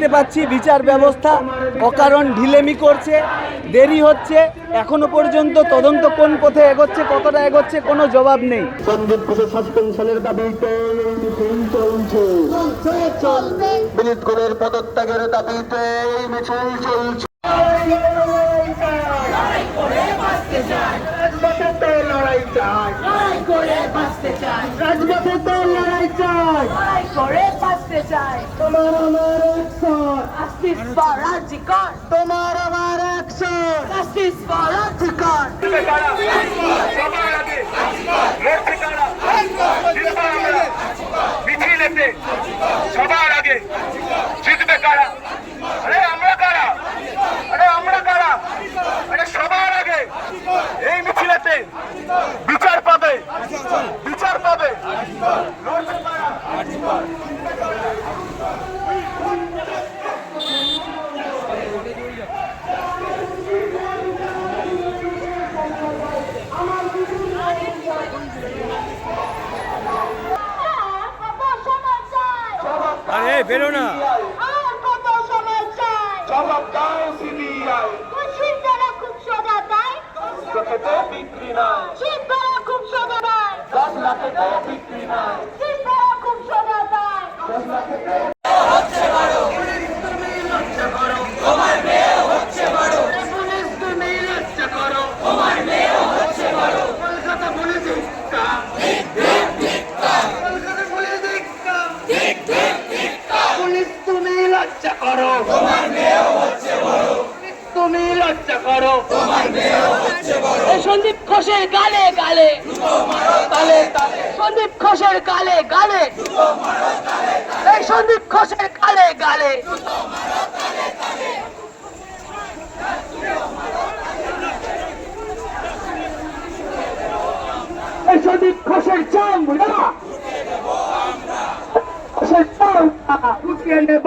দেখতে পাচ্ছি বিচার ব্যবস্থা অকারণ ঢিলেমি করছে দেরি হচ্ছে এখনও পর্যন্ত তদন্ত কোন পথে এগোচ্ছে কতটা এগোচ্ছে কোনো জবাব নেই। সন্দীপ ঘোষের সাসপেনশনের এই চলছে। বিনীত গুণের পদত্যাগের দাবিতে মিছিল চলছে। রাজপথে লড়াই চাই। রাজপথে লড়াই চাই। লড়াই করে বাঁচতে চাই। তোমার আমার একশন জাস্টিস ফর রাজিকর তোমার আমার একশন জাস্টিস ফর রাজিকর মিছিলেতে সবার আগে জিতবে কারা আরে আমরা কারা আরে আমরা কারা আরে সবার আগে এই মিছিলেতে বিচার পাবে বিচার পাবে লড়বে কারা? কত সময় চাই আরে বেরো না। আর কত সময় চাই? জবাব দাও সিবিআই। খুশির দ্বারা খুব সোজা তাই? খেতে বিক্রি নাই। শীত দ্বারা খুব সোজা তাই? দশ লাখেতে বিক্রি নাই। শীত দ্বারা খুব লজ্জা করো। তোমার মেয়ে হচ্ছে বড়। তুমি লজ্জা করো। তোমার মেয়েও হচ্ছে এই সন্দীপ ঘোষের গালে গালে। তালে তালে। সন্দীপ ঘোষের গালে গালে। এই সন্দীপ ঘোষের গালে গালে। এই সন্দীপ ঘোষের চামড়া ঘোষের চামড়া ঢুকিয়ে নেব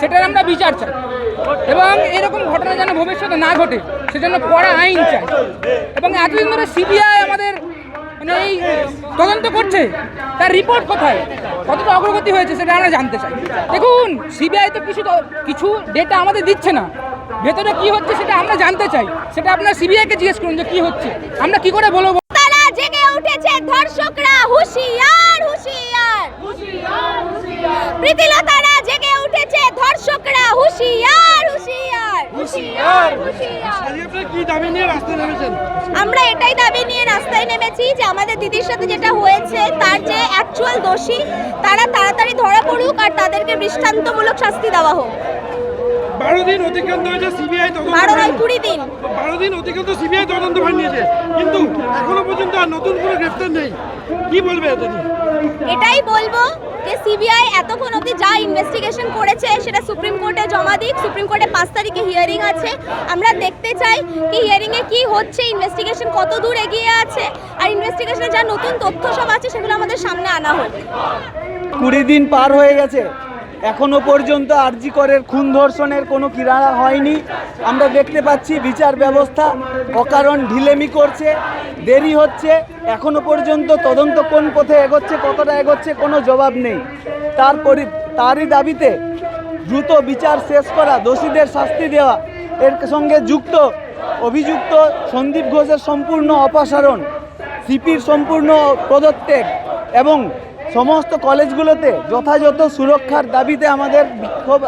সেটার আমরা বিচার চাই। এবং এরকম ঘটনা যেন ভবিষ্যতে না ঘটে, সেজন্য কড়া আইন চাই। এবং এতদিন ধরে সিবিআই আমাদের মানে এই তদন্ত করছে, তার রিপোর্ট কোথায়? কতটা অগ্রগতি হয়েছে সেটা আমরা জানতে চাই। দেখুন, সিবিআই তো কিছু কিছু ডেটা আমাদের দিচ্ছে না। ভেতরে কি হচ্ছে সেটা আমরা জানতে চাই। সেটা আপনার সিবিআইকে জিজ্ঞেস করুন যে কি হচ্ছে। আমরা কি করে বলব? আমরা এটাই দাবি নিয়ে রাস্তায় নেমেছি যে আমাদের দিদির সাথে যেটা হয়েছে, তার যে অ্যাকচুয়াল দোষী, তারা তাড়াতাড়ি ধরা পড়ুক আর তাদেরকে দৃষ্টান্তমূলক শাস্তি দেওয়া হোক। বারো দিন অতিক্রান্ত হয়েছে সিবিআই তদন্ত বারো নয় কুড়ি দিন। বারো দিন অতিক্রান্ত সিবিআই তদন্ত নিয়েছে কিন্তু এখনও পর্যন্ত আর নতুন কোনো গ্রেফতার নেই। কি বলবে নিয়ে? এটাই বলব যে সিবিআই এতক্ষণ অবধি যা ইনভেস্টিগেশন করেছে সেটা সুপ্রিম কোর্টে জমা দিক। সুপ্রিম কোর্টে পাঁচ তারিখে হিয়ারিং আছে। আমরা দেখতে চাই কি হিয়ারিং এ কি হচ্ছে ইনভেস্টিগেশন কত দূর এগিয়ে আছে আর ইনভেস্টিগেশনে যা নতুন তথ্য সব আছে সেগুলো আমাদের সামনে আনা হোক। কুড়ি দিন পার হয়ে গেছে। এখনও পর্যন্ত আরজি করের খুন ধর্ষণের কোনো কিনারা হয়নি। আমরা দেখতে পাচ্ছি বিচার ব্যবস্থা অকারণ ঢিলেমি করছে, দেরি হচ্ছে, এখনও পর্যন্ত তদন্ত কোন পথে এগোচ্ছে, কতটা এগোচ্ছে কোনো জবাব নেই। তারপরে তারই দাবিতে দ্রুত বিচার শেষ করা, দোষীদের শাস্তি দেওয়া, এর সঙ্গে যুক্ত, অভিযুক্ত সন্দীপ ঘোষের সম্পূর্ণ অপসারণ, সিপির সম্পূর্ণ পদত্যাগ এবং সমস্ত কলেজগুলোতে যথাযথ সুরক্ষার দাবিতে আমাদের বিক্ষোভ